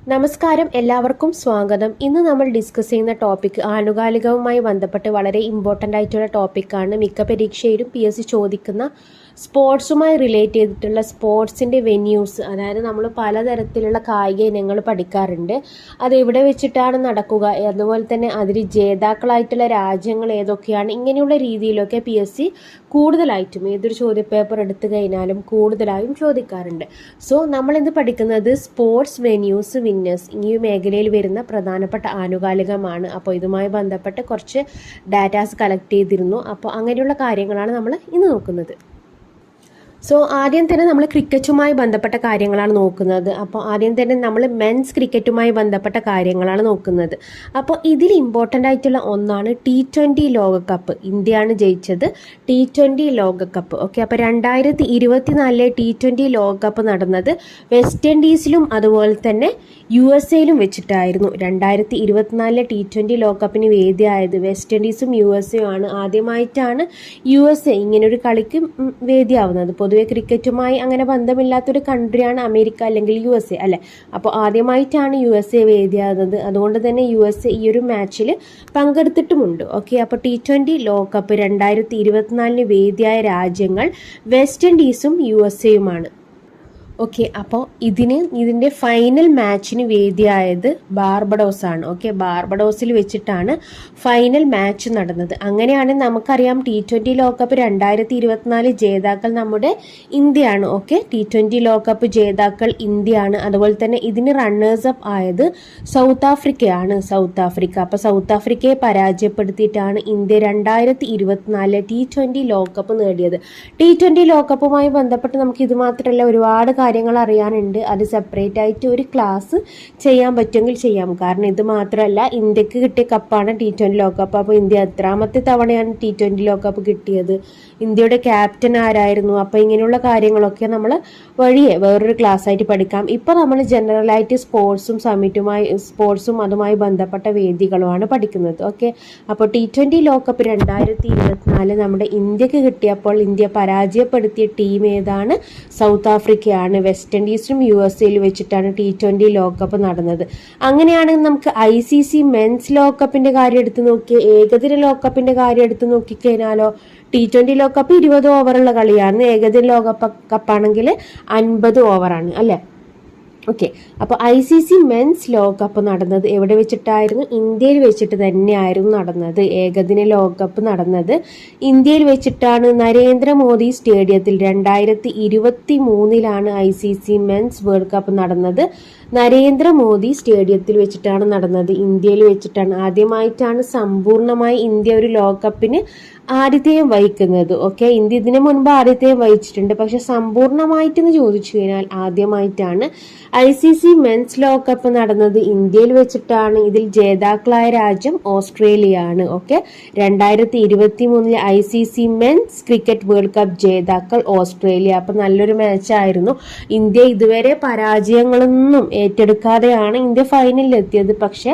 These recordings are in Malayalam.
നമസ്കാരം എല്ലാവർക്കും സ്വാഗതം. ഇന്ന് നമ്മൾ ഡിസ്കസ് ചെയ്യുന്ന ടോപ്പിക് ആനുകാലികവുമായി ബന്ധപ്പെട്ട് വളരെ ഇമ്പോർട്ടന്റ് ആയിട്ടുള്ള ടോപ്പിക്കാണ് മിക്ക പരീക്ഷയിലും പി എസ് സി ചോദിക്കുന്ന സ്പോർട്സുമായി റിലേറ്റ് ചെയ്തിട്ടുള്ള സ്പോർട്സിന്റെ വെന്യൂസ് അതായത് നമ്മൾ പലതരത്തിലുള്ള കായിക ഇനങ്ങൾ പഠിക്കാറുണ്ട്. അത് എവിടെ വെച്ചിട്ടാണ് നടക്കുക? അതുപോലെ തന്നെ അതിൽ ജേതാക്കളായിട്ടുള്ള രാജ്യങ്ങൾ ഏതൊക്കെയാണ്? ഇങ്ങനെയുള്ള രീതിയിലൊക്കെ പി എസ് സി കൂടുതലായിട്ടും ഏതൊരു ചോദ്യപേപ്പർ എടുത്തു കഴിഞ്ഞാലും കൂടുതലായും ചോദിക്കാറുണ്ട്. സോ നമ്മളിന്ന് പഠിക്കുന്നത് സ്പോർട്സ് വെന്യൂസ് വിന്നേഴ്സ് ഈ മേഖലയിൽ വരുന്ന പ്രധാനപ്പെട്ട ആനുകാലികമാണ്. അപ്പോൾ ഇതുമായി ബന്ധപ്പെട്ട് കുറച്ച് ഡാറ്റാസ് കളക്ട് ചെയ്തിരുന്നു. അപ്പോൾ അങ്ങനെയുള്ള കാര്യങ്ങളാണ് നമ്മൾ ഇന്ന് നോക്കുന്നത്. സോ ആദ്യം തന്നെ നമ്മൾ ക്രിക്കറ്റുമായി ബന്ധപ്പെട്ട കാര്യങ്ങളാണ് നോക്കുന്നത്. അപ്പോൾ ആദ്യം തന്നെ നമ്മൾ മെൻസ് ക്രിക്കറ്റുമായി ബന്ധപ്പെട്ട കാര്യങ്ങളാണ് നോക്കുന്നത്. അപ്പോൾ ഇതിൽ ഇമ്പോർട്ടന്റ് ആയിട്ടുള്ള ഒന്നാണ് ടി ട്വന്റി ലോകകപ്പ്. ഇന്ത്യയാണ് ജയിച്ചത് ടി ട്വന്റി ലോകകപ്പ്. ഓക്കെ അപ്പോൾ രണ്ടായിരത്തി ഇരുപത്തിനാലിലെ ടി ട്വന്റി ലോകകപ്പ് നടന്നത് വെസ്റ്റ് ഇൻഡീസിലും അതുപോലെ തന്നെ യു എസ് എയിലും വെച്ചിട്ടായിരുന്നു. രണ്ടായിരത്തി ഇരുപത്തിനാലിലെ ടി ട്വന്റി ലോകകപ്പിന് വേദിയായത് വെസ്റ്റ് ഇൻഡീസും യു എസ് എയും ആണ് ആദ്യമായിട്ടാണ് യു എസ് എ ഇങ്ങനൊരു കളിക്ക് വേദിയാവുന്നത്. പൊതുവെ ക്രിക്കറ്റുമായി അങ്ങനെ ബന്ധമില്ലാത്തൊരു കൺട്രിയാണ് അമേരിക്ക അല്ലെങ്കിൽ യു എസ് എ അല്ലേ? അപ്പോൾ ആദ്യമായിട്ടാണ് യു എസ് എ വേദിയാകുന്നത്. അതുകൊണ്ട് തന്നെ യു എസ് എ ഈ ഒരു മാച്ചിൽ പങ്കെടുത്തിട്ടുമുണ്ട്. ഓക്കെ അപ്പോൾ ടി ട്വന്റി ലോകകപ്പ് രണ്ടായിരത്തി ഇരുപത്തിനാലിന് വേദിയായ രാജ്യങ്ങൾ വെസ്റ്റ് ഇൻഡീസും യു എസ് എയുമാണ് ഓക്കെ അപ്പോൾ ഇതിന് ഇതിന്റെ ഫൈനൽ മാച്ചിന് വേദിയായത് ബാർബഡോസ് ആണ്. ഓക്കെ ബാർബഡോസിൽ വെച്ചിട്ടാണ് ഫൈനൽ മാച്ച് നടന്നത്. അങ്ങനെയാണ് നമുക്കറിയാം ടി ട്വന്റി ലോകകപ്പ് രണ്ടായിരത്തി ഇരുപത്തിനാല് ജേതാക്കൾ നമ്മുടെ ഇന്ത്യയാണ്. ഓക്കെ ടി ട്വന്റി ലോകകപ്പ് ജേതാക്കൾ ഇന്ത്യയാണ്. അതുപോലെ തന്നെ ഇതിന് റണ്ണേഴ്സ് അപ്പ് ആയത് സൗത്ത് ആഫ്രിക്കയാണ് സൗത്ത് ആഫ്രിക്ക അപ്പോൾ സൗത്ത് ആഫ്രിക്കയെ പരാജയപ്പെടുത്തിയിട്ടാണ് ഇന്ത്യ രണ്ടായിരത്തി ഇരുപത്തിനാല് ടി ട്വന്റി ലോകകപ്പ് നേടിയത്. ടി ട്വന്റി ലോകകപ്പുമായി ബന്ധപ്പെട്ട് നമുക്ക് ഇത് മാത്രമല്ല ഒരുപാട് കാര്യങ്ങൾ അറിയാനുണ്ട്. അത് സെപ്പറേറ്റ് ആയിട്ട് ഒരു ക്ലാസ് ചെയ്യാൻ പറ്റുമെങ്കിൽ ചെയ്യാം. കാരണം ഇത് മാത്രമല്ല ഇന്ത്യയ്ക്ക് കിട്ടിയ കപ്പാണ് ടി ട്വന്റി ലോകകപ്പ് അപ്പോൾ ഇന്ത്യ എത്രാമത്തെ തവണയാണ് ടി ട്വന്റി ലോകകപ്പ് കിട്ടിയത്? ഇന്ത്യയുടെ ക്യാപ്റ്റൻ ആരായിരുന്നു? അപ്പോൾ ഇങ്ങനെയുള്ള കാര്യങ്ങളൊക്കെ നമ്മൾ വഴിയെ വേറൊരു ക്ലാസ് ആയിട്ട് പഠിക്കാം. ഇപ്പോൾ നമ്മൾ ജനറലായിട്ട് സ്പോർട്സും സമ്മിറ്റുമായി സ്പോർട്സും അതുമായി ബന്ധപ്പെട്ട വേദികളുമാണ് പഠിക്കുന്നത്. ഓക്കെ അപ്പോൾ ടി ട്വന്റി ലോകകപ്പ് രണ്ടായിരത്തി ഇരുപത്തിനാല് നമ്മുടെ ഇന്ത്യയ്ക്ക് കിട്ടിയപ്പോൾ ഇന്ത്യ പരാജയപ്പെടുത്തിയ ടീം ഏതാണ്? സൗത്ത് ആഫ്രിക്കയാണ് വെസ്റ്റ് ഇൻഡീസിലും യു എസ് എയിൽ വെച്ചിട്ടാണ് ടി ട്വന്റി ലോകകപ്പ് നടന്നത്. അങ്ങനെയാണെങ്കിൽ നമുക്ക് ഐ സി സി മെൻസ് ലോകകപ്പിന്റെ കാര്യം എടുത്ത് നോക്കി ഏകദിന ലോകകപ്പിന്റെ കാര്യം എടുത്ത് നോക്കിക്കഴിഞ്ഞാലോ ടി ട്വന്റി ലോകകപ്പ് ഇരുപത് ഓവറുള്ള കളിയാണ്. ഏകദിന ലോകകപ്പ് കപ്പാണെങ്കിൽ അൻപത് ഓവറാണ് അല്ലേ? ഓക്കെ അപ്പോൾ ഐ സി സി മെൻസ് ലോകകപ്പ് നടന്നത് എവിടെ വെച്ചിട്ടായിരുന്നു? ഇന്ത്യയിൽ വെച്ചിട്ട് തന്നെയായിരുന്നു നടന്നത്. ഏകദിന ലോകകപ്പ് നടന്നത് ഇന്ത്യയിൽ വെച്ചിട്ടാണ്. നരേന്ദ്രമോദി സ്റ്റേഡിയത്തിൽ രണ്ടായിരത്തി ഇരുപത്തി മൂന്നിലാണ് I C C men's world cup നടന്നത്. നരേന്ദ്രമോദി സ്റ്റേഡിയത്തിൽ വെച്ചിട്ടാണ് നടന്നത്. ഇന്ത്യയിൽ വെച്ചിട്ടാണ്. ആദ്യമായിട്ടാണ് സമ്പൂർണമായി ഇന്ത്യ ഒരു ലോകകപ്പിന് ആതിഥേയം വഹിക്കുന്നത്. ഓക്കെ? ഇന്ത്യ ഇതിനു മുൻപ് ആതിഥേയം വഹിച്ചിട്ടുണ്ട്. പക്ഷെ സമ്പൂർണമായിട്ടെന്ന് ചോദിച്ചു കഴിഞ്ഞാൽ ആദ്യമായിട്ടാണ് ഐ സി സി മെൻസ് ലോകകപ്പ് നടന്നത്. ഇന്ത്യയിൽ വെച്ചിട്ടാണ്. ഇതിൽ ജേതാക്കളായ രാജ്യം ഓസ്ട്രേലിയ ആണ് ഓക്കെ? രണ്ടായിരത്തി ഇരുപത്തി മൂന്നിലെ I C C men's cricket world cup ജേതാക്കൾ ഓസ്ട്രേലിയ. അപ്പം നല്ലൊരു മാച്ചായിരുന്നു. ഇന്ത്യ ഇതുവരെ പരാജയങ്ങളൊന്നും ഏറ്റെടുക്കാതെയാണ് ഇന്ത്യ ഫൈനലിൽ എത്തിയത്. പക്ഷേ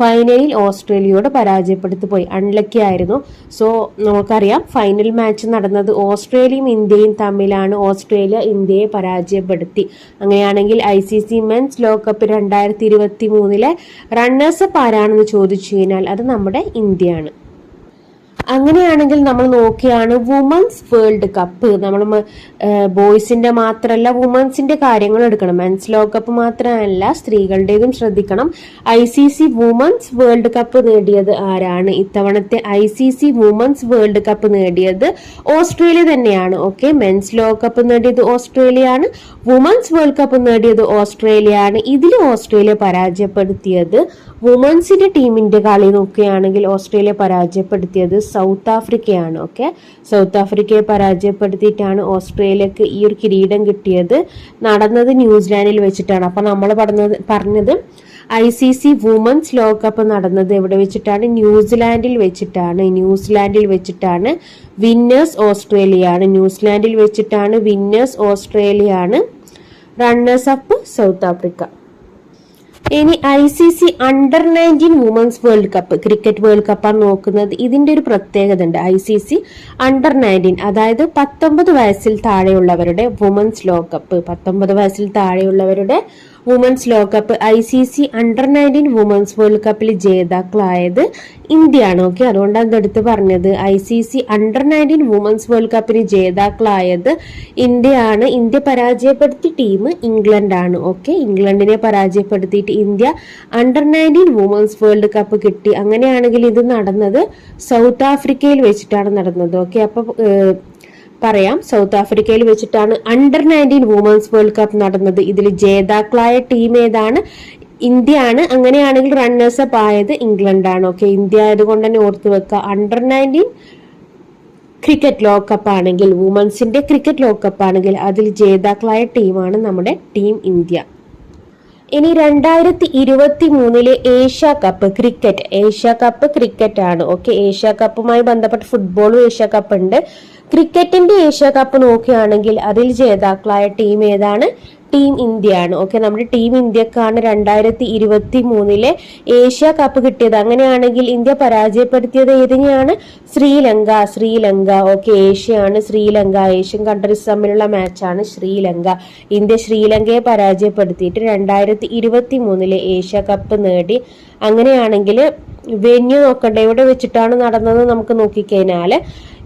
ഫൈനലിൽ ഓസ്ട്രേലിയയോട് പരാജയപ്പെടുത്തി പോയി അൺലക്കി ആയിരുന്നു. സോ നമുക്കറിയാം ഫൈനൽ മാച്ച് നടന്നത് ഓസ്ട്രേലിയയും ഇന്ത്യയും തമ്മിലാണ്. ഓസ്ട്രേലിയ ഇന്ത്യയെ പരാജയപ്പെടുത്തി. അങ്ങനെയാണെങ്കിൽ ഐ സി സി മെൻസ് ലോകകപ്പ് രണ്ടായിരത്തി ഇരുപത്തി മൂന്നിലെ റണ്ണേഴ്സപ്പ് ആരാണെന്ന് ചോദിച്ചു കഴിഞ്ഞാൽ അത് നമ്മുടെ ഇന്ത്യയാണ്. അങ്ങനെയാണെങ്കിൽ നമ്മൾ നോക്കിയാണ് വുമൻസ് വേൾഡ് കപ്പ് നമ്മൾ ബോയ്സിന്റെ മാത്രമല്ല വുമൻസിന്റെ കാര്യങ്ങൾ എടുക്കണം. മെൻസ് ലോകകപ്പ് മാത്രമല്ല സ്ത്രീകളുടേതും ശ്രദ്ധിക്കണം. I C C women's world cup നേടിയത് ആരാണ്? ഇത്തവണത്തെ I C C women's world cup നേടിയത് ഓസ്ട്രേലിയ തന്നെയാണ്. ഓക്കെ മെൻസ് ലോകകപ്പ് നേടിയത് ഓസ്ട്രേലിയ ആണ് വുമൻസ് വേൾഡ് കപ്പ് നേടിയത് ഓസ്ട്രേലിയ ആണ് ഇതിൽ ഓസ്ട്രേലിയ പരാജയപ്പെടുത്തിയത് വുമൻസിന്റെ ടീമിന്റെ കളി നോക്കുകയാണെങ്കിൽ ഓസ്ട്രേലിയ പരാജയപ്പെടുത്തിയത് സൗത്ത് ആഫ്രിക്കയാണ് ഓക്കെ സൗത്ത് ആഫ്രിക്കയെ പരാജയപ്പെടുത്തിയിട്ടാണ് ഓസ്ട്രേലിയക്ക് ഈ ഒരു കിരീടം കിട്ടിയത്. നടന്നത് ന്യൂസിലാൻഡിൽ വെച്ചിട്ടാണ്. അപ്പൊ നമ്മൾ പറഞ്ഞത് പറഞ്ഞത് ഐ സി സി വുമൻസ് ലോകകപ്പ് നടന്നത് എവിടെ വെച്ചിട്ടാണ്? ന്യൂസിലാൻഡിൽ വെച്ചിട്ടാണ്. ന്യൂസിലാൻഡിൽ വെച്ചിട്ടാണ് വിന്നേഴ്സ് ഓസ്ട്രേലിയ ആണ് ന്യൂസിലാൻഡിൽ വെച്ചിട്ടാണ് വിന്നേഴ്സ് ഓസ്ട്രേലിയ ആണ് റണ്ണേഴ്സ് അപ്പ് സൗത്ത് ആഫ്രിക്ക. ഇനി I C C under nineteen women's world cup cricket world കപ്പാണ് നോക്കുന്നത്. ഇതിന്റെ ഒരു പ്രത്യേകത ഉണ്ട്. I C C under nineteen അതായത് പത്തൊമ്പത് വയസ്സിൽ താഴെയുള്ളവരുടെ വുമൻസ് ലോകകപ്പ് പത്തൊമ്പത് വയസ്സിൽ താഴെയുള്ളവരുടെ വുമൻസ് ലോകകപ്പ് I C C under nineteen women's world കപ്പിൽ ജേതാക്കളായത് ഇന്ത്യയാണ്. ഓക്കെ അതുകൊണ്ടാണ് ഇതെടുത്ത് പറഞ്ഞത്. I C C under nineteen women's world കപ്പിന് ജേതാക്കളായത് ഇന്ത്യയാണ്. ഇന്ത്യ പരാജയപ്പെടുത്തിയ ടീം ഇംഗ്ലണ്ടാണ് ഓക്കെ ഇംഗ്ലണ്ടിനെ പരാജയപ്പെടുത്തിയിട്ട് India under nineteen women's world cup കിട്ടി. അങ്ങനെയാണെങ്കിൽ ഇത് നടന്നത് സൗത്ത് ആഫ്രിക്കയിൽ വെച്ചിട്ടാണ് നടന്നത്. ഓക്കെ അപ്പോൾ പറയാം. സൗത്ത് ആഫ്രിക്കയിൽ വെച്ചിട്ടാണ് under nineteen women's world cup നടന്നത്. ഇതിൽ ജേതാക്കളായ ടീം ഏതാണ്? ഇന്ത്യയാണ്. അങ്ങനെയാണെങ്കിൽ റണ്ണേഴ്സ് അപ്പ് ആയത് ഇംഗ്ലണ്ടാണ്. ഓക്കെ ഇന്ത്യ ആയതുകൊണ്ട് തന്നെ ഓർത്ത് വെക്കുക അണ്ടർ നയന്റീൻ ക്രിക്കറ്റ് ലോകകപ്പ് ആണെങ്കിൽ വുമൻസിന്റെ ക്രിക്കറ്റ് ലോകകപ്പ് ആണെങ്കിൽ അതിൽ ജേതാക്കളായ ടീമാണ് നമ്മുടെ ടീം ഇന്ത്യ. ഇനി രണ്ടായിരത്തി ഇരുപത്തി മൂന്നിലെ Asia cup cricket Asia cup cricket ആണ്. ഓക്കെ ഏഷ്യ കപ്പുമായി ബന്ധപ്പെട്ട് ഫുട്ബോളും ഏഷ്യ കപ്പ് ഉണ്ട്. ക്രിക്കറ്റിന്റെ ഏഷ്യ കപ്പ് നോക്കുകയാണെങ്കിൽ അതിൽ ജേതാക്കളായ ടീം ഏതാണ്? ടീം ഇന്ത്യയാണ്. ഓക്കെ നമ്മുടെ ടീം ഇന്ത്യക്കാണ് രണ്ടായിരത്തി ഇരുപത്തി മൂന്നിലെ ഏഷ്യ കപ്പ് കിട്ടിയത്. അങ്ങനെയാണെങ്കിൽ ഇന്ത്യ പരാജയപ്പെടുത്തിയത് ഏതിനെയാണ്? ശ്രീലങ്ക. ശ്രീലങ്ക. ഓക്കെ ഏഷ്യയാണ് ശ്രീലങ്ക. ഏഷ്യൻ കൺട്രീസ് തമ്മിലുള്ള മാച്ചാണ് ശ്രീലങ്ക. ഇന്ത്യ ശ്രീലങ്കയെ പരാജയപ്പെടുത്തിയിട്ട് രണ്ടായിരത്തി ഇരുപത്തി മൂന്നിലെ ഏഷ്യ കപ്പ് നേടി അങ്ങനെയാണെങ്കിൽ വെന്യൂ നോക്കണ്ട? എവിടെ വെച്ചിട്ടാണ് നടന്നത് നമുക്ക് നോക്കിക്കഴിഞ്ഞാൽ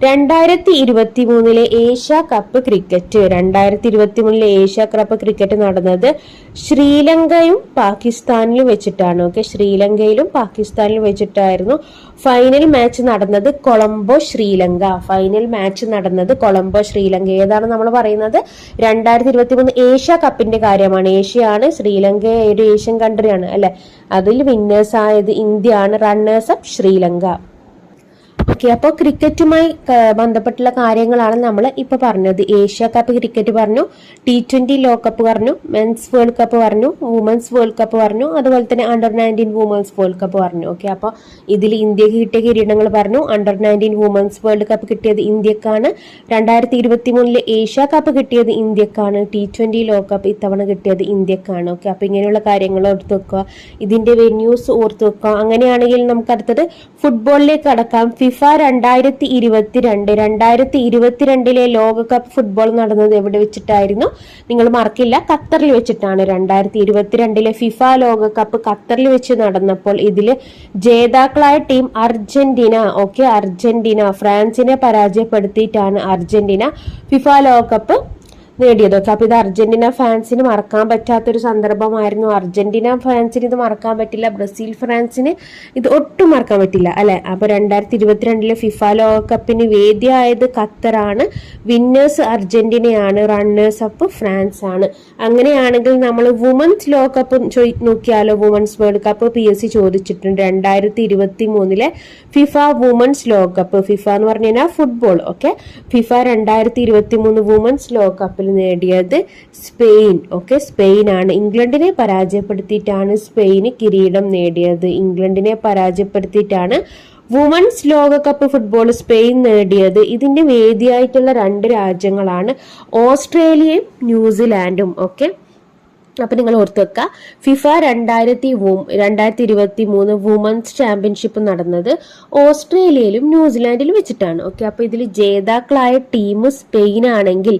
രണ്ടായിരത്തി ഇരുപത്തി മൂന്നിലെ ഏഷ്യ കപ്പ് ക്രിക്കറ്റ് രണ്ടായിരത്തി ഇരുപത്തി മൂന്നിലെ ഏഷ്യ കപ്പ് ക്രിക്കറ്റ് നടന്നത് ശ്രീലങ്കയും പാകിസ്ഥാനിലും വെച്ചിട്ടാണ്. ഓക്കെ ശ്രീലങ്കയിലും പാകിസ്ഥാനിലും വെച്ചിട്ടായിരുന്നു ഫൈനൽ മാച്ച് നടന്നത് കൊളംബോ ശ്രീലങ്ക. ഫൈനൽ മാച്ച് നടന്നത് കൊളംബോ ശ്രീലങ്ക. ഏതാണ് നമ്മൾ പറയുന്നത്? രണ്ടായിരത്തി ഇരുപത്തി മൂന്ന് ഏഷ്യ കപ്പിന്റെ കാര്യമാണ്. ഏഷ്യയാണ് ശ്രീലങ്ക ഒരു ഏഷ്യൻ കൺട്രിയാണ് അല്ലെ? അതിൽ വിന്നേഴ്സ് ആയത് ഇന്ത്യയാണ് റണ്ണേഴ്സ് അപ്പ് ശ്രീലങ്ക. ഓക്കെ അപ്പോൾ ക്രിക്കറ്റുമായി ബന്ധപ്പെട്ടുള്ള കാര്യങ്ങളാണ് നമ്മൾ ഇപ്പോൾ പറഞ്ഞത്. ഏഷ്യ കപ്പ് ക്രിക്കറ്റ് പറഞ്ഞു ടി ട്വന്റി ലോകകപ്പ് പറഞ്ഞു മെൻസ് വേൾഡ് കപ്പ് പറഞ്ഞു വുമൻസ് വേൾഡ് കപ്പ് പറഞ്ഞു അതുപോലെ തന്നെ under nineteen women's world cup പറഞ്ഞു. ഓക്കെ അപ്പോൾ ഇതിൽ ഇന്ത്യയ്ക്ക് കിട്ടിയ കിരീടങ്ങൾ പറഞ്ഞു. Under nineteen women's world cup കിട്ടിയത് ഇന്ത്യക്കാണ്. രണ്ടായിരത്തി ഇരുപത്തി മൂന്നിലെ ഏഷ്യ കപ്പ് കിട്ടിയത് ഇന്ത്യക്കാണ്. ടി ട്വന്റി ലോകകപ്പ് ഇത്തവണ കിട്ടിയത് ഇന്ത്യക്കാണ്. ഓക്കെ അപ്പോൾ ഇങ്ങനെയുള്ള കാര്യങ്ങൾ ഓർത്ത് വെക്കുക. ഇതിന്റെ വെന്യൂസ് ഓർത്ത് വെക്കുക. അങ്ങനെയാണെങ്കിൽ നമുക്ക് അടുത്തത് ഫുട്ബോളിലേക്ക് അടക്കാം രണ്ടായിരത്തി ഇരുപത്തിരണ്ട് രണ്ടായിരത്തി ഇരുപത്തിരണ്ടിലെ ലോകകപ്പ് ഫുട്ബോൾ നടന്നത് എവിടെ വെച്ചിട്ടായിരുന്നു? നിങ്ങൾ മറക്കില്ല. ഖത്തറിൽ വെച്ചിട്ടാണ് രണ്ടായിരത്തി ഇരുപത്തിരണ്ടിലെ ഫിഫ ലോകകപ്പ് ഖത്തറിൽ വെച്ച് നടന്നപ്പോൾ ഇതിൽ ജേതാക്കളായ ടീം അർജന്റീന ഓക്കെ അർജന്റീന ഫ്രാൻസിനെ പരാജയപ്പെടുത്തിയിട്ടാണ് അർജന്റീന ഫിഫ ലോകകപ്പ് നേടിയത്. ഓക്കെ അപ്പൊ ഇത് അർജന്റീന ഫാൻസിന് മറക്കാൻ പറ്റാത്തൊരു സന്ദർഭമായിരുന്നു. അർജന്റീന ഫാൻസിന് ഇത് മറക്കാൻ പറ്റില്ല. ബ്രസീൽ ഫ്രാൻസിന് ഇത് ഒട്ടും മറക്കാൻ പറ്റില്ല അല്ലെ? അപ്പൊ രണ്ടായിരത്തി ഇരുപത്തിരണ്ടിലെ ഫിഫ ലോകകപ്പിന് വേദിയായത് ഖത്തറാണ്. വിന്നേഴ്സ് അർജന്റീനയാണ് റണ്ണേഴ്സ് അപ്പ് ഫ്രാൻസ് ആണ് അങ്ങനെയാണെങ്കിൽ നമ്മൾ വുമൻസ് ലോകകപ്പ് നോക്കിയാലോ? Women's world cup P S C ചോദിച്ചിട്ടുണ്ട്. രണ്ടായിരത്തി ഇരുപത്തി മൂന്നിലെ ഫിഫ വുമൻസ് ലോകകപ്പ് ഫിഫ എന്ന് പറഞ്ഞു കഴിഞ്ഞാൽ ഫുട്ബോൾ ഓക്കെ ഫിഫ രണ്ടായിരത്തി ഇരുപത്തി മൂന്ന് വുമൻസ് ലോകകപ്പിൽ നേടിയത് സ്പെയിൻ. ഓക്കെ സ്പെയിൻ ആണ് ഇംഗ്ലണ്ടിനെ പരാജയപ്പെടുത്തിയിട്ടാണ് സ്പെയിന് കിരീടം നേടിയത്. ഇംഗ്ലണ്ടിനെ പരാജയപ്പെടുത്തിയിട്ടാണ് വുമൻസ് ലോകകപ്പ് ഫുട്ബോൾ സ്പെയിൻ നേടിയത്. ഇതിന്റെ വേദിയായിട്ടുള്ള രണ്ട് രാജ്യങ്ങളാണ്. ഓസ്ട്രേലിയയും ന്യൂസിലാൻഡും. ഓക്കെ അപ്പൊ നിങ്ങൾ ഓർത്ത് വെക്കുക ഫിഫ രണ്ടായിരത്തി രണ്ടായിരത്തി ഇരുപത്തി മൂന്ന് വുമൻസ് ചാമ്പ്യൻഷിപ്പ് നടന്നത് ഓസ്ട്രേലിയയിലും ന്യൂസിലാൻഡിലും വെച്ചിട്ടാണ്. ഓക്കെ അപ്പൊ ഇതിൽ ജേതാക്കളായ ടീം സ്പെയിൻ ആണെങ്കിൽ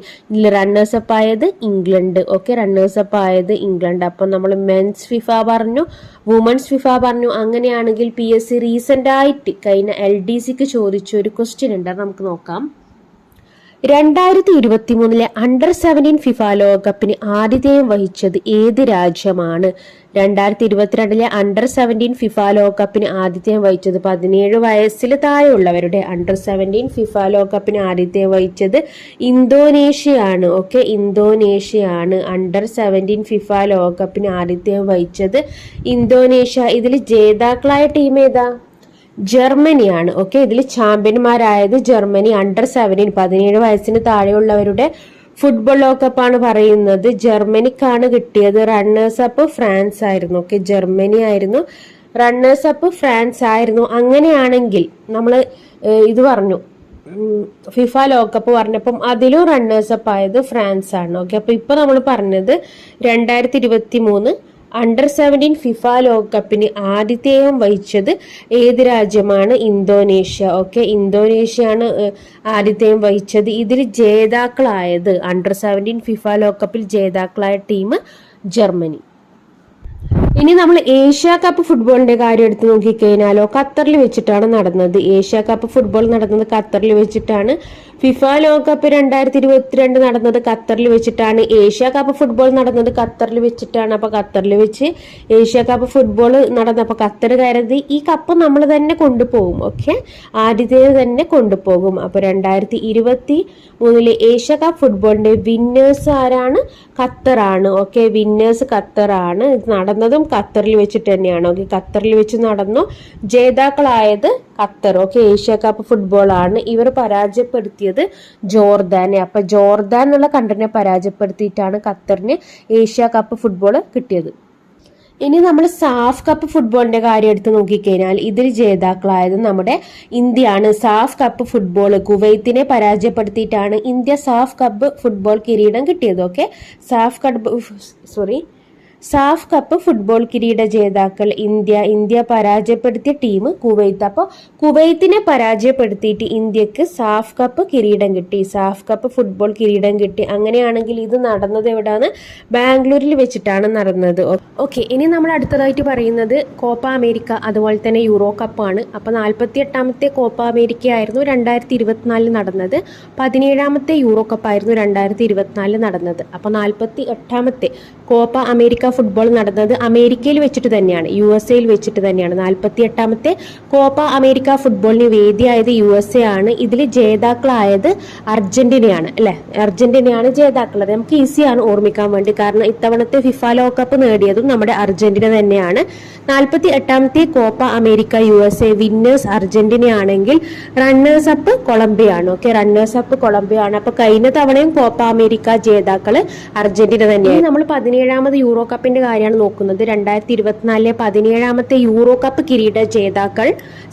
റണ്ണേഴ്സ് അപ്പ് ആയത് ഇംഗ്ലണ്ട്. ഓക്കെ റണ്ണേഴ്സ് അപ്പ് ആയത് ഇംഗ്ലണ്ട്. അപ്പൊ നമ്മൾ മെൻസ് ഫിഫ പറഞ്ഞു വുമൻസ് ഫിഫ പറഞ്ഞു. അങ്ങനെയാണെങ്കിൽ പി എസ് സി റീസെന്റ് ആയിട്ട് കഴിഞ്ഞ എൽ ഡി സിക്ക് ചോദിച്ച ഒരു ക്വസ്റ്റ്യൻ ഉണ്ട്. നമുക്ക് നോക്കാം. രണ്ടായിരത്തി ഇരുപത്തി മൂന്നിലെ അണ്ടർ സെവന്റീൻ ഫിഫ ലോകകപ്പിന് ആതിഥേയം വഹിച്ചത് ഏത് രാജ്യമാണ്? രണ്ടായിരത്തി ഇരുപത്തിരണ്ടിലെ അണ്ടർ സെവന്റീൻ ഫിഫ ലോകകപ്പിന് ആതിഥേയം വഹിച്ചത് പതിനേഴ് വയസ്സിൽ താഴെയുള്ളവരുടെ അണ്ടർ സെവന്റീൻ ഫിഫ ലോകകപ്പിന് ആതിഥേയം വഹിച്ചത് ഇന്തോനേഷ്യയാണ്. ഓക്കെ ഇന്തോനേഷ്യയാണ് അണ്ടർ സെവന്റീൻ ഫിഫ ലോകകപ്പിന് ആതിഥേയം വഹിച്ചത്. ഇന്തോനേഷ്യ ഇതിൽ ജേതാക്കളായ ടീം ഏതാ? ജർമ്മനിയാണ്. ഓക്കെ ഇതിൽ ചാമ്പ്യന്മാരായത് ജർമ്മനി അണ്ടർ സെവന്റീൻ പതിനേഴ് വയസ്സിന് താഴെയുള്ളവരുടെ ഫുട്ബോൾ ലോകകപ്പാണ് പറയുന്നത്. ജർമ്മനിക്കാണ് കിട്ടിയത് റണ്ണേഴ്സ് അപ്പ് ഫ്രാൻസ് ആയിരുന്നു. ഓക്കെ ജർമ്മനി ആയിരുന്നു. റണ്ണേഴ്സ് അപ്പ് ഫ്രാൻസ് ആയിരുന്നു. അങ്ങനെയാണെങ്കിൽ നമ്മൾ ഇത് പറഞ്ഞു. ഫിഫ ലോകകപ്പ് പറഞ്ഞപ്പം അതിലും റണ്ണേഴ്സ് അപ്പ് ആയത് ഫ്രാൻസ് ആണ് ഓക്കെ അപ്പൊ ഇപ്പൊ നമ്മൾ പറഞ്ഞത് രണ്ടായിരത്തി ഇരുപത്തി മൂന്ന് അണ്ടർ സെവന്റീൻ ഫിഫ ലോകകപ്പിന് ആതിഥേയം വഹിച്ചത് ഏത് രാജ്യമാണ്? ഇന്തോനേഷ്യ. ഓക്കെ ഇന്തോനേഷ്യയാണ് ആതിഥേയം വഹിച്ചത്. ഇതിൽ ജേതാക്കളായത് അണ്ടർ സെവന്റീൻ ഫിഫ ലോകകപ്പിൽ ജേതാക്കളായ ടീം ജർമ്മനി. ഇനി നമ്മൾ ഏഷ്യ കപ്പ് ഫുട്ബോളിന്റെ കാര്യം എടുത്ത് നോക്കിക്കഴിഞ്ഞാലോ ഖത്തറിൽ വെച്ചിട്ടാണ് നടന്നത്. ഏഷ്യ കപ്പ് ഫുട്ബോൾ നടന്നത് ഖത്തറിൽ വെച്ചിട്ടാണ്. ഫിഫ ലോകകപ്പ് രണ്ടായിരത്തി ഇരുപത്തിരണ്ട് നടന്നത് ഖത്തറിൽ വെച്ചിട്ടാണ്. ഏഷ്യ കപ്പ് ഫുട്ബോൾ നടന്നത് ഖത്തറിൽ വെച്ചിട്ടാണ്. അപ്പൊ ഖത്തറിൽ വെച്ച് ഏഷ്യ കപ്പ് ഫുട്ബോൾ നടന്നപ്പോൾ ഖത്തർ കരുതി ഈ കപ്പ് നമ്മൾ തന്നെ കൊണ്ടുപോകും ഓക്കെ? ആദ്യത്തേത് തന്നെ കൊണ്ടുപോകും. അപ്പൊ രണ്ടായിരത്തി ഇരുപത്തി മൂന്നിലെ ഏഷ്യ കപ്പ് ഫുട്ബോളിന്റെ വിന്നേഴ്സ് ആരാണ്? ഖത്തറാണ് ഓക്കെ? വിന്നേഴ്സ് ഖത്തറാണ്. ഇത് നടന്നതും ഖത്തറിൽ വെച്ചിട്ട് തന്നെയാണ്. ഓക്കെ ഖത്തറിൽ വെച്ച് നടന്നു. ജേതാക്കളായത് Qatar. Okay Asia cup football ആണ് ഇവർ പരാജയപ്പെടുത്തിയത് ജോർദാനെ. അപ്പൊ ജോർദാൻ എന്നുള്ള കണ്ടറിനെ പരാജയപ്പെടുത്തിയിട്ടാണ് ഖത്തറിന് ഏഷ്യ കപ്പ് ഫുട്ബോൾ കിട്ടിയത്. ഇനി നമ്മൾ സാഫ് കപ്പ് ഫുട്ബോളിന്റെ കാര്യം എടുത്ത് നോക്കിക്കഴിഞ്ഞാൽ ഇതിൽ ജേതാക്കളായത് നമ്മുടെ ഇന്ത്യയാണ്. സാഫ് കപ്പ് ഫുട്ബോൾ കുവൈത്തിനെ പരാജയപ്പെടുത്തിയിട്ടാണ് ഇന്ത്യ സാഫ് കപ്പ് ഫുട്ബോൾ കിരീടം കിട്ടിയത്. Okay SAFF cup sorry SAFF cup football കിരീട ജേതാക്കൾ ഇന്ത്യ ഇന്ത്യ പരാജയപ്പെടുത്തിയ ടീം കുവൈത്ത്. അപ്പോൾ കുവൈത്തിനെ പരാജയപ്പെടുത്തിയിട്ട് ഇന്ത്യയ്ക്ക് സാഫ് കപ്പ് കിരീടം കിട്ടി. സാഫ് കപ്പ് ഫുട്ബോൾ കിരീടം കിട്ടി. അങ്ങനെയാണെങ്കിൽ ഇത് നടന്നത് എവിടെയാണ് ബാംഗ്ലൂരിൽ വെച്ചിട്ടാണ് നടന്നത്. ഓക്കെ ഇനി നമ്മൾ അടുത്തതായിട്ട് പറയുന്നത് കോപ്പ അമേരിക്ക അതുപോലെ തന്നെ യൂറോ കപ്പാണ് അപ്പോൾ നാൽപ്പത്തി എട്ടാമത്തെ കോപ്പ അമേരിക്ക ആയിരുന്നു രണ്ടായിരത്തി ഇരുപത്തിനാലിൽ നടന്നത്. പതിനേഴാമത്തെ യൂറോ കപ്പായിരുന്നു രണ്ടായിരത്തി ഇരുപത്തിനാലിൽ നടന്നത്. അപ്പോൾ നാൽപ്പത്തി എട്ടാമത്തെ കോപ്പ അമേരിക്ക ഫുട്ബോൾ നടന്നത് അമേരിക്കയിൽ വെച്ചിട്ട് തന്നെയാണ്. യു എസ് എയിൽ വെച്ചിട്ട് തന്നെയാണ്. നാൽപ്പത്തി എട്ടാമത്തെ കോപ്പ അമേരിക്ക ഫുട്ബോളിന് വേദിയായത് യു എസ് എ ആണ്. ഇതിൽ ജേതാക്കളായത് അർജന്റീനയാണ് അല്ലെ? അർജന്റീനയാണ് ജേതാക്കൾ അത് നമുക്ക് ഈസിയാണ് ഓർമ്മിക്കാൻ വേണ്ടി. കാരണം ഇത്തവണത്തെ ഫിഫ ലോകകപ്പ് നേടിയതും നമ്മുടെ അർജന്റീന തന്നെയാണ്. നാൽപ്പത്തി എട്ടാമത്തെ Copa America U S A winners Argentina ആണെങ്കിൽ റണ്ണേഴ്സ് അപ്പ് കൊളംബിയ ആണ് ഓക്കെ റണ്ണേഴ്സ് അപ്പ് കൊളംബിയ ആണ് അപ്പൊ കഴിഞ്ഞ തവണയും കോപ്പ അമേരിക്ക ജേതാക്കൾ അർജന്റീന തന്നെയാണ് നമ്മൾ പതിനേഴാമത് യൂറോ കപ്പിന്റെ കാര്യമാണ് നോക്കുന്നത്. രണ്ടായിരത്തി ഇരുപത്തിനാലിലെ പതിനേഴാമത്തെ യൂറോ കപ്പ് കിരീട ജേതാക്കൾ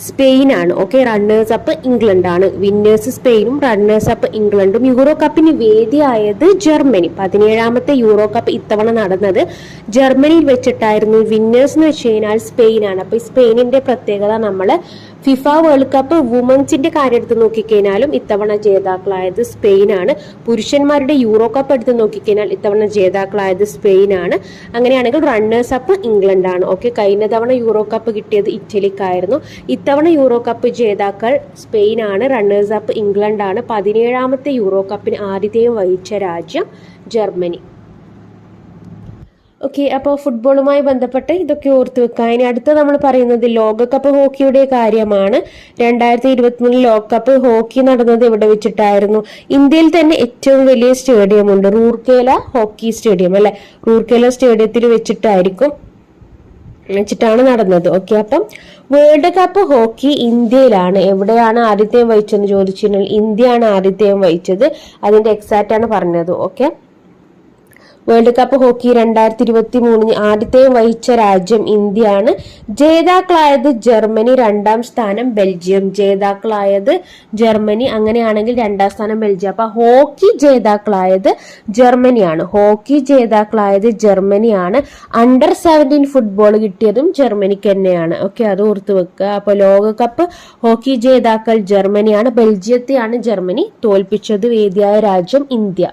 സ്പെയിൻ ആണ് ഓക്കെ റണ്ണേഴ്സ് അപ്പ് ഇംഗ്ലണ്ടാണ്. വിന്നേഴ്സ് സ്പെയിനും റണ്ണേഴ്സ് അപ്പ് ഇംഗ്ലണ്ടും യൂറോ കപ്പിന് വേദിയായത് ജർമ്മനി. പതിനേഴാമത്തെ യൂറോ കപ്പ് ഇത്തവണ നടന്നത് ജർമ്മനിയിൽ വെച്ചിട്ടായിരുന്നു. വിന്നേഴ്സ് എന്ന് വെച്ച് കഴിഞ്ഞാൽ സ്പെയിൻ ആണ് അപ്പൊ സ്പെയിനിന്റെ പ്രത്യേകത നമ്മൾ ഫിഫ വേൾഡ് കപ്പ് വുമൻസിന്റെ കാര്യം എടുത്ത് നോക്കിക്കഴിഞ്ഞാലും ഇത്തവണ ജേതാക്കളായത് സ്പെയിനാണ്. പുരുഷന്മാരുടെ യൂറോ കപ്പ് എടുത്ത് നോക്കിക്കഴിഞ്ഞാൽ ഇത്തവണ ജേതാക്കളായത് സ്പെയിനാണ്. അങ്ങനെയാണെങ്കിൽ റണ്ണേഴ്സ് അപ്പ് ഇംഗ്ലണ്ടാണ് ഓക്കെ കഴിഞ്ഞ തവണ യൂറോ കപ്പ് കിട്ടിയത് ഇറ്റലിക്കായിരുന്നു. ഇത്തവണ യൂറോ കപ്പ് ജേതാക്കൾ സ്പെയിനാണ് റണ്ണേഴ്സ് അപ്പ് ഇംഗ്ലണ്ടാണ് പതിനേഴാമത്തെ യൂറോ കപ്പിന് ആതിഥേയം വഹിച്ച രാജ്യം ജർമ്മനി. ഓക്കെ അപ്പോൾ ഫുട്ബോളുമായി ബന്ധപ്പെട്ട് ഇതൊക്കെ ഓർത്ത് വെക്കുക. ഇനി അടുത്ത നമ്മൾ പറയുന്നത് ലോകകപ്പ് ഹോക്കിയുടെ കാര്യമാണ്. രണ്ടായിരത്തി ഇരുപത്തിമൂന്നിൽ ലോകകപ്പ് ഹോക്കി നടന്നത് ഇവിടെ വെച്ചിട്ടായിരുന്നു? ഇന്ത്യയിൽ തന്നെ ഏറ്റവും വലിയ സ്റ്റേഡിയം ഉണ്ട് റൂർക്കേല ഹോക്കി സ്റ്റേഡിയം അല്ലെ? റൂർക്കേല സ്റ്റേഡിയത്തിൽ വെച്ചിട്ടായിരിക്കും വെച്ചിട്ടാണ് നടന്നത്. ഓക്കെ അപ്പം വേൾഡ് കപ്പ് ഹോക്കി ഇന്ത്യയിലാണ്. എവിടെയാണ് ആതിഥ്യം വഹിച്ചതെന്ന് ചോദിച്ചു കഴിഞ്ഞാൽ ഇന്ത്യയാണ് ആതിഥ്യം വഹിച്ചത്. അതിന്റെ എക്സാക്റ്റ് ആണ് പറഞ്ഞത്. ഓക്കെ വേൾഡ് കപ്പ് ഹോക്കി രണ്ടായിരത്തി ഇരുപത്തി മൂന്നിന് ആദ്യത്തെയും വഹിച്ച രാജ്യം ഇന്ത്യയാണ്. ജേതാക്കളായത് ജർമ്മനി രണ്ടാം സ്ഥാനം ബെൽജിയം. ജേതാക്കളായത് ജർമ്മനി അങ്ങനെയാണെങ്കിൽ രണ്ടാം സ്ഥാനം ബെൽജിയം. അപ്പൊ ഹോക്കി ജേതാക്കളായത് ജർമ്മനിയാണ്. ഹോക്കി ജേതാക്കളായത് ജർമ്മനിയാണ്. അണ്ടർ സെവന്റീൻ ഫുട്ബോൾ കിട്ടിയതും ജർമ്മനിക്ക് തന്നെയാണ്. ഓക്കെ അത് ഓർത്ത് വെക്കുക. അപ്പൊ ലോകകപ്പ് ഹോക്കി ജേതാക്കൾ ജർമ്മനിയാണ്. ബെൽജിയത്തെയാണ് ജർമ്മനി തോൽപ്പിച്ചത്. വേദിയായ രാജ്യം ഇന്ത്യ.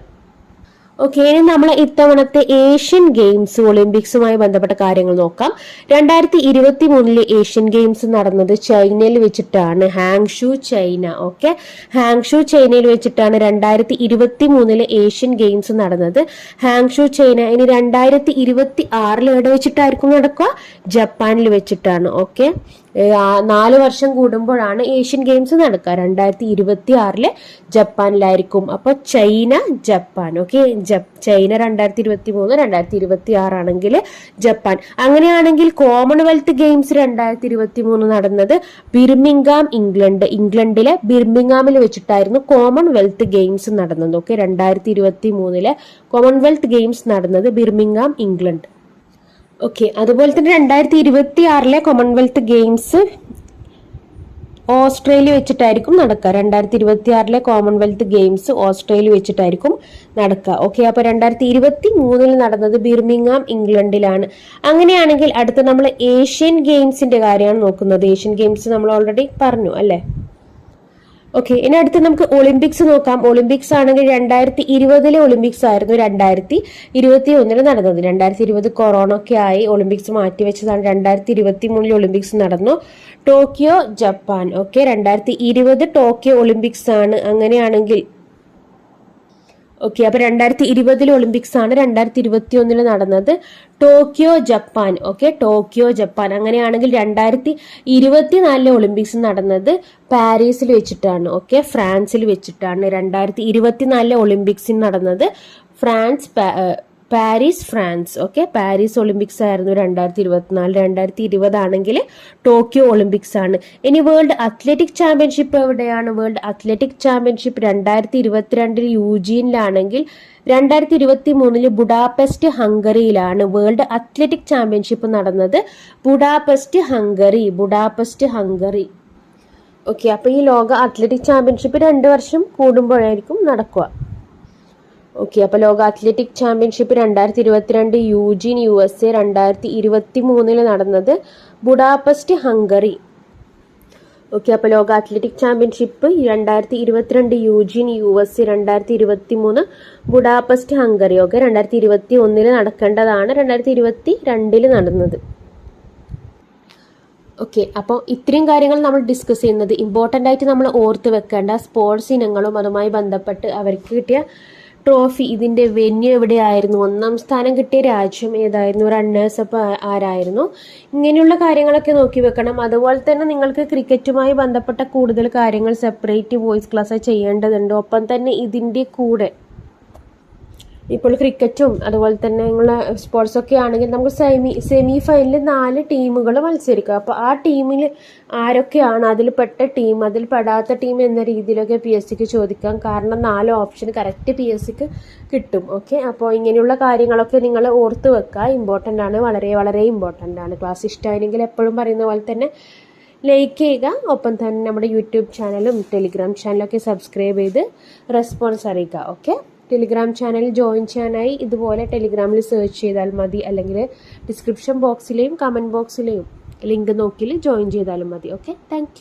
ഓക്കെ ഇനി നമ്മൾ ഇത്തവണത്തെ ഏഷ്യൻ ഗെയിംസ് ഒളിമ്പിക്സുമായി ബന്ധപ്പെട്ട കാര്യങ്ങൾ നോക്കാം. രണ്ടായിരത്തി ഇരുപത്തി മൂന്നിലെ ഏഷ്യൻ ഗെയിംസ് നടന്നത് ചൈനയിൽ വെച്ചിട്ടാണ് ഹാങ്ഷു ചൈന ഓക്കെ ഹാങ്ഷു ചൈനയിൽ വെച്ചിട്ടാണ് രണ്ടായിരത്തി ഇരുപത്തി മൂന്നിലെ ഏഷ്യൻ ഗെയിംസ് നടന്നത്. ഹാങ്ഷു ചൈന ഇനി രണ്ടായിരത്തി ഇരുപത്തി ആറിൽ എവിടെ വെച്ചിട്ടായിരിക്കും നടക്കുക? ജപ്പാനിൽ വെച്ചിട്ടാണ്. ഓക്കെ നാല് വർഷം കൂടുമ്പോഴാണ് ഏഷ്യൻ ഗെയിംസ് നടക്കുക. രണ്ടായിരത്തി ഇരുപത്തി ആറിൽ ജപ്പാനിലായിരിക്കും. അപ്പോൾ ചൈന ജപ്പാൻ. ഓക്കെ ചൈന രണ്ടായിരത്തി ഇരുപത്തി മൂന്ന് രണ്ടായിരത്തി ഇരുപത്തി ആറാണെങ്കിൽ ജപ്പാൻ. അങ്ങനെയാണെങ്കിൽ കോമൺവെൽത്ത് ഗെയിംസ് രണ്ടായിരത്തി ഇരുപത്തി മൂന്ന് നടന്നത് ബിർമിംഗാം ഇംഗ്ലണ്ട്. ഇംഗ്ലണ്ടിലെ ബിർമിംഗാമിൽ വെച്ചിട്ടായിരുന്നു കോമൺവെൽത്ത് ഗെയിംസ് നടന്നത്. ഓക്കെ രണ്ടായിരത്തി ഇരുപത്തി മൂന്നിലെ കോമൺവെൽത്ത് ഗെയിംസ് നടന്നത് ബിർമിംഗാം ഇംഗ്ലണ്ട്. ഓക്കെ അതുപോലെ തന്നെ രണ്ടായിരത്തി ഇരുപത്തി ആറിലെ കോമൺവെൽത്ത് ഗെയിംസ് ഓസ്ട്രേലിയ വെച്ചിട്ടായിരിക്കും നടക്കുക. രണ്ടായിരത്തി ഇരുപത്തി ആറിലെ കോമൺവെൽത്ത് ഗെയിംസ് ഓസ്ട്രേലിയ വെച്ചിട്ടായിരിക്കും നടക്കുക. ഓക്കെ അപ്പോൾ രണ്ടായിരത്തി ഇരുപത്തി മൂന്നിൽ നടന്നത് ബിർമിംഗാം ഇംഗ്ലണ്ടിലാണ്. അങ്ങനെയാണെങ്കിൽ അടുത്ത നമ്മൾ ഏഷ്യൻ ഗെയിംസിന്റെ കാര്യമാണ് നോക്കുന്നത്. ഏഷ്യൻ ഗെയിംസ് നമ്മൾ ഓൾറെഡി പറഞ്ഞു അല്ലേ? ഓക്കെ ഇനി അടുത്ത് നമുക്ക് ഒളിമ്പിക്സ് നോക്കാം. ഒളിമ്പിക്സ് ആണെങ്കിൽ രണ്ടായിരത്തി ഇരുപതിലെ ഒളിമ്പിക്സ് ആയിരുന്നു രണ്ടായിരത്തി ഇരുപത്തി ഒന്നിന് നടന്നത്. രണ്ടായിരത്തി ഇരുപത് കൊറോണ ഒക്കെ ആയി ഒളിമ്പിക്സ് മാറ്റിവെച്ചതാണ്. രണ്ടായിരത്തി ഇരുപത്തി മൂന്നിൽ ഒളിമ്പിക്സ് നടന്നു. ടോക്കിയോ ജപ്പാൻ ഓക്കെ രണ്ടായിരത്തി ഇരുപത് ടോക്കിയോ ഒളിമ്പിക്സ് ആണ്. അങ്ങനെയാണെങ്കിൽ ഓക്കെ അപ്പോൾ രണ്ടായിരത്തി ഇരുപതിലെ ഒളിമ്പിക്സ് ആണ് രണ്ടായിരത്തി ഇരുപത്തി ഒന്നിൽ നടന്നത്. Tokyo Japan. Okay Tokyo Japan. അങ്ങനെയാണെങ്കിൽ രണ്ടായിരത്തി ഇരുപത്തിനാലിലെ ഒളിമ്പിക്സ് നടന്നത് പാരീസിൽ വെച്ചിട്ടാണ്. ഓക്കെ ഫ്രാൻസിൽ വെച്ചിട്ടാണ് രണ്ടായിരത്തി ഇരുപത്തിനാലിലെ ഒളിമ്പിക്സിൽ നടന്നത്. France Paris France. Okay? Paris Olympics ആയിരുന്നു രണ്ടായിരത്തി ഇരുപത്തിനാല് രണ്ടായിരത്തി ഇരുപതാണെങ്കിൽ ടോക്കിയോ ഒളിമ്പിക്സ് ആണ്. ഇനി വേൾഡ് അത്ലറ്റിക് ചാമ്പ്യൻഷിപ്പ് എവിടെയാണ്? വേൾഡ് അത്ലറ്റിക് ചാമ്പ്യൻഷിപ്പ് രണ്ടായിരത്തി ഇരുപത്തിരണ്ടിൽ യൂജീനിലാണെങ്കിൽ രണ്ടായിരത്തി ഇരുപത്തി മൂന്നിൽ ബുഡാപെസ്റ്റ് ഹംഗറിയിലാണ് വേൾഡ് അത്ലറ്റിക് ചാമ്പ്യൻഷിപ്പ് നടന്നത്. Budapest Hungary. Budapest Hungary. Okay? അപ്പോൾ ഈ ലോക അത്ലറ്റിക് ചാമ്പ്യൻഷിപ്പ് രണ്ട് വർഷം കൂടുമ്പോഴായിരിക്കും നടക്കുക. ഓക്കെ അപ്പോൾ ലോക അത്ലറ്റിക് ചാമ്പ്യൻഷിപ്പ് രണ്ടായിരത്തി ഇരുപത്തിരണ്ട് യൂജിൻ യു എസ് എ രണ്ടായിരത്തി ഇരുപത്തി മൂന്നിൽ നടന്നത് ബുഡാപസ്റ്റ് ഹംഗറി. ഓക്കെ അപ്പോൾ ലോക അത്ലറ്റിക് ചാമ്പ്യൻഷിപ്പ് രണ്ടായിരത്തി ഇരുപത്തിരണ്ട് യൂജിൻ യു എസ് എ രണ്ടായിരത്തി ഇരുപത്തി മൂന്ന് ബുഡാപസ്റ്റ് ഹംഗറി. ഓക്കെ രണ്ടായിരത്തി ഇരുപത്തി ഒന്നിൽ നടക്കേണ്ടതാണ് രണ്ടായിരത്തി ഇരുപത്തി രണ്ടിൽ നടന്നത്. ഓക്കെ അപ്പോൾ ഇത്രയും കാര്യങ്ങൾ നമ്മൾ ഡിസ്കസ് ചെയ്യുന്നത് ഇമ്പോർട്ടന്റ് ആയിട്ട് നമ്മൾ ഓർത്ത് വെക്കേണ്ട സ്പോർട്സ് ഇനങ്ങളും അതുമായി ബന്ധപ്പെട്ട് അവർക്ക് കിട്ടിയ ട്രോഫി ഇതിന്റെ വെന്യൂ എവിടെയായിരുന്നു? ഒന്നാം സ്ഥാനം കിട്ടിയ രാജ്യം ഏതായിരുന്നു? റണ്ണേഴ്സ് അപ്പ് ആരായിരുന്നു? ഇങ്ങനെയുള്ള കാര്യങ്ങളൊക്കെ നോക്കി വെക്കണം. അതുപോലെ തന്നെ നിങ്ങൾക്ക് ക്രിക്കറ്റുമായി ബന്ധപ്പെട്ട കൂടുതൽ കാര്യങ്ങൾ സെപ്പറേറ്റ് വോയിസ് ക്ലാസ് ചെയ്യേണ്ടതുണ്ട്. ഒപ്പം തന്നെ ഇതിന്റെ കൂടെ ഇപ്പോൾ ക്രിക്കറ്റും അതുപോലെ തന്നെ നിങ്ങളെ സ്പോർട്സ് ഒക്കെ ആണെങ്കിൽ നമുക്ക് സെമി സെമി ഫൈനലിൽ നാല് ടീമുകൾ മത്സരിക്കുക അപ്പോൾ ആ ടീമിൽ ആരൊക്കെയാണ് അതിൽ പെട്ട ടീം അതിൽ പെടാത്ത ടീം എന്ന രീതിയിലൊക്കെ പി എസ് സിക്ക് ചോദിക്കാം. കാരണം നാല് ഓപ്ഷൻ കറക്റ്റ് പി എസ് സിക്ക് കിട്ടും. ഓക്കെ അപ്പോൾ ഇങ്ങനെയുള്ള കാര്യങ്ങളൊക്കെ നിങ്ങൾ ഓർത്ത് വെക്കുക. ഇമ്പോർട്ടന്റ് ആണ്. വളരെ വളരെ ഇമ്പോർട്ടന്റ് ആണ്. ക്ലാസ് ഇഷ്ടമായിരുന്നെങ്കിൽ എപ്പോഴും പറയുന്ന പോലെ തന്നെ ലൈക്ക് ചെയ്യുക. ഒപ്പം തന്നെ നമ്മുടെ യൂട്യൂബ് ചാനലും ടെലിഗ്രാം ചാനലൊക്കെ സബ്സ്ക്രൈബ് ചെയ്ത് റെസ്പോൺസ് അറിയിക്കുക. ഓക്കെ ടെലിഗ്രാം ചാനൽ ജോയിൻ ചെയ്യാനായി ഇതുപോലെ ടെലിഗ്രാമിൽ സെർച്ച് ചെയ്താൽ മതി. അല്ലെങ്കിൽ ഡിസ്ക്രിപ്ഷൻ ബോക്സിലെയും കമന്റ് ബോക്സിലെയും ലിങ്ക് നോക്കിയിൽ ജോയിൻ ചെയ്താലും മതി. Okay thank